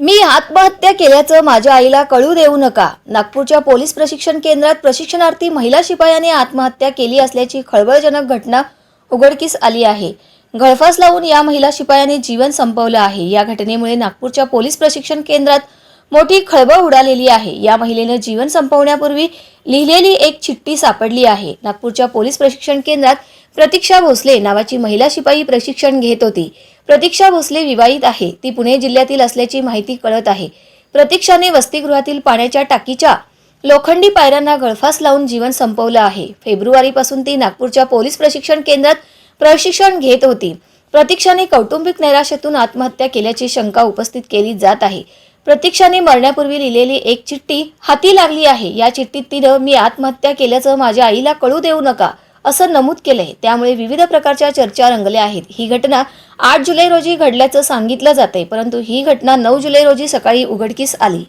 मी आत्महत्या केल्याचं माझ्या आईला कळू देऊ नका. नागपूरच्या पोलीस प्रशिक्षण केंद्रात प्रशिक्षणार्थी महिला शिपायाने आत्महत्या केली असल्याची खळबळजनक घटना उघडकीस आली आहे. गळफास लावून या महिला शिपायाने जीवन संपवलं आहे. या घटनेमुळे नागपूरच्या पोलीस प्रशिक्षण केंद्रात मोठी खळबळ उडालेली आहे. या महिलेनं जीवन संपवण्यापूर्वी लिहिलेली एक चिठ्ठी सापडली आहे. नागपूरच्या पोलीस प्रशिक्षण केंद्रात प्रतीक्षा भोसले नावाची महिला शिपाई प्रशिक्षण घेत होती. प्रतीक्षा भोसले विवाहित आहे. ती पुणे जिल्ह्यातील असल्याची माहिती कळत आहे. प्रतीक्षाने वसतिगृहातील पाण्याच्या टाकीच्या लोखंडी पायऱ्यांना गळफास लावून जीवन संपवलं आहे. फेब्रुवारीपासून ती नागपूरच्या पोलीस प्रशिक्षण केंद्रात प्रशिक्षण घेत होती. प्रतीक्षाने कौटुंबिक नैराश्यातून आत्महत्या केल्याची शंका उपस्थित केली जात आहे. प्रतीक्षाने मरण्यापूर्वी लिहिलेली एक चिठ्ठी हाती लागली आहे. या चिठ्ठीत तिनं मी आत्महत्या केल्याचं माझ्या आईला कळू देऊ नका. असं नमूद केलंय. त्यामुळे विविध प्रकारच्या चर्चा रंगल्या आहेत. ही घटना आठ जुलै रोजी घडल्याचं सांगितलं जाते परंतु ही घटना नऊ जुलै रोजी सकाळी उघडकीस आली.